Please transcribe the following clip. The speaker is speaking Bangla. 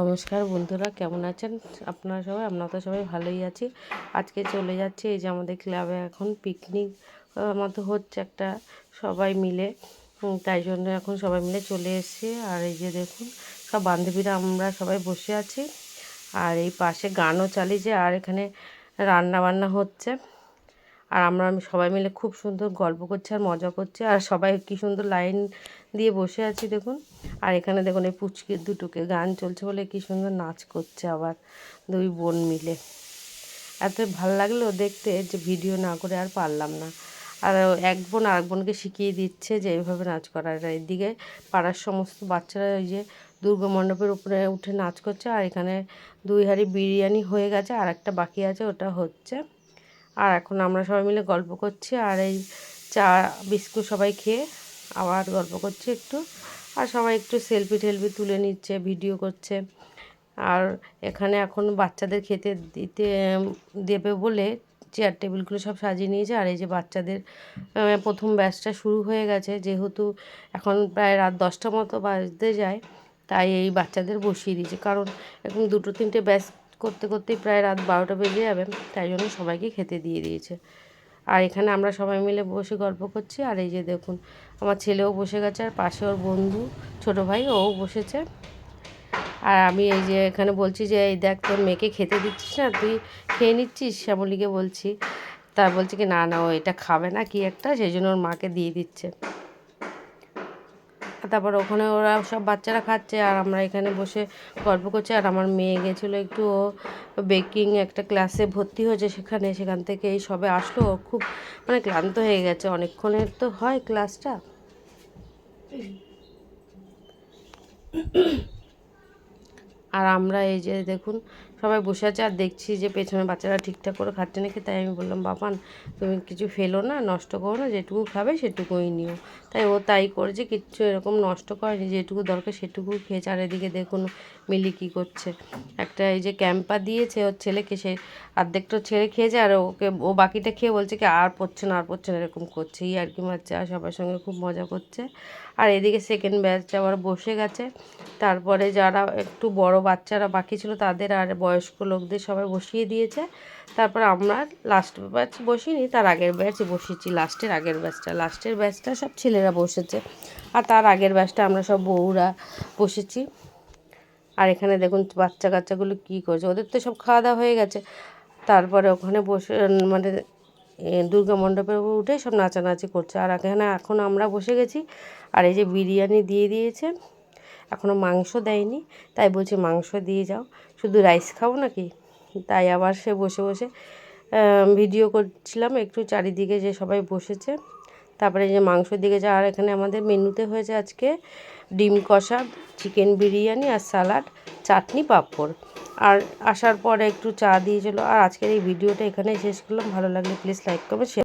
নমস্কার বন্ধুরা, কেমন আছেন আপনারা সবাই? আমরা তো সবাই ভালোই আছি। আজকে চলে যাচ্ছে এই যে আমাদের ক্লাবে এখন পিকনিক মতো হচ্ছে একটা সবাই মিলে। তাই জন্য এখন সবাই মিলে চলে এসেছি। আর এই যে দেখুন, সব বান্ধবীরা, আমরা সবাই বসে আছি। আর এই পাশে গানও চালিয়েছে আর এখানে রান্না বান্না হচ্ছে। আর আমরা, আমি সবাই মিলে খুব সুন্দর গল্প করছি আর মজা করছি। আর সবাই কি সুন্দর লাইন দিয়ে বসে আছি দেখুন। আর এখানে দেখুন, এই পুচকির দুটোকে গান চলছে বলে কি সুন্দর নাচ করছে আবার দুই বোন মিলে। এত ভালো লাগল দেখতে যে ভিডিও না করে আর পারলাম না। আর এক বোন আরেক বোনকে শিখিয়ে দিচ্ছে যে এইভাবে নাচ করার এদিকে পাড়ার সমস্ত বাচ্চারা ওই যে দুর্গা মণ্ডপের উপরে উঠে নাচ করছে। আর এখানে দুই হাড়ি বিরিয়ানি হয়ে গেছে। আর একটা বাকি আছে, ওটা হচ্ছে আর এখন আমরা সবাই মিলে গল্প করছি আর এই চা, বিস্কুট সবাই খেয়ে আবার গল্প করছি একটু। আর সবাই একটু সেলফি টেলফি তুলে নিচ্ছে ভিডিও করছে। আর এখানে এখন বাচ্চাদের খেতে দিতে, দেবে বলে চেয়ার টেবিলগুলো সব সাজিয়ে নিয়েছে। আর এই যে বাচ্চাদের প্রথম ব্যাচটা শুরু হয়ে গেছে। যেহেতু এখন প্রায় রাত দশটা মতো বাজতে যায়, তাই এই বাচ্চাদের বসিয়ে দিয়েছে। কারণ এখন দুটো তিনটে ব্যাচ করতে করতেই প্রায় রাত বারোটা বেজে যাবে, তাই জন্য সবাইকে খেতে দিয়ে দিয়েছে। আর এখানে আমরা সবাই মিলে বসে গল্প করছি, আর এই যে দেখুন, আমার ছেলেও বসে গেছে, আর পাশে ওর বন্ধু, ছোট ভাই ও বসেছে। আর আমি এই যে এখানে বলছি যে, এই দেখ, তোর মেয়েকে খেতে দিচ্ছিস না, তুই খেয়ে নিচ্ছিস? শ্যামলীকে বলছি। তা বলছে কি, না না, ও এটা খাবে না, কি একটা? সেই জন্য ওর মাকে দিয়ে দিচ্ছে। তারপর ওখানে ওরা সব বাচ্চারা খাচ্ছে আর আমরা এখানে বসে গল্প করছি। আর আমার মেয়ে গেছিল একটু, ও বেকিং একটা ক্লাসে ভর্তি হয়েছে সেখানে, সেখান থেকে এই সবে আসলো। খুব মানে ক্লান্ত হয়ে গেছে। অনেকক্ষণের তো হয় ক্লাসটা আর আমরা এই যে দেখুন সবাই বসে আছে আর দেখছি যে পেছনে বাচ্চারা ঠিকঠাক করে খাচ্ছে নাকি। তাই আমি বললাম, বাপান, তুমি কিছু ফেলো না, নষ্ট করো না, যেটুকু খাবে সেটুকুই নিও। তাই ও তাই করেছে, কিচ্ছু এরকম নষ্ট করেনি, যেটুকু দরকার সেটুকু খেয়ে চারিদিকে দেখুন মিলি কী করছে। একটা এই যে ক্যাম্পা দিয়েছে ওর ছেলেকে, সে অর্ধেকটা ছেড়ে খেয়েছে আর ওকে, ও বাকিটা খেয়ে বলছে কি, আর পড়ছে না, আর পড়ছে না, এরকম করছে। এই আর কি মারছে, আর সবার সঙ্গে খুব মজা করছে। আর এদিকে সেকেন্ড ব্যাচটা আবার বসে গেছে। তারপরে যারা একটু বড় বাচ্চারা বাকি ছিল তাদের আর বয়স্ক লোকদের সবাই বসিয়ে দিয়েছে। তারপর আমরা লাস্ট ব্যাচ বসিনি, তার আগের ব্যাচ বসেছি। লাস্টের আগের ব্যাচটা লাস্টের ব্যাচটা সব ছেলেরা বসেছে। আর তার আগের ব্যাচটা আমরা সব বউরা বসেছি। আর এখানে দেখুন বাচ্চা কাচ্চাগুলো কী করছে, ওদের তো সব খাওয়া দাওয়া হয়ে গেছে। তারপরে ওখানে বসে মানে দুর্গা মণ্ডপের উপর উঠে সব নাচানাচি করছে। আর এখানে এখন আমরা বসে গেছি। আর এই যে বিরিয়ানি দিয়ে দিয়েছে। এখনও মাংস দেয়নি, তাই বলছি মাংস দিয়ে যাও। শুধু রাইস খাব নাকি? তাই আবার সে বসে বসে ভিডিও করছিলাম, একটু চারিদিকে যে সবাই বসেছে। তারপরে যে মাংস দিকে যা আর এখানে আমাদের মেনুতে হয়েছে আজকে ডিম কষা চিকেন বিরিয়ানি আর স্যালাড চাটনি পাঁপড়। আর আসার পরে একটু চা দিয়েছিলো। আর আজকের এই ভিডিওটা এখানেই শেষ করলাম। ভালো লাগলে প্লিজ লাইক করবে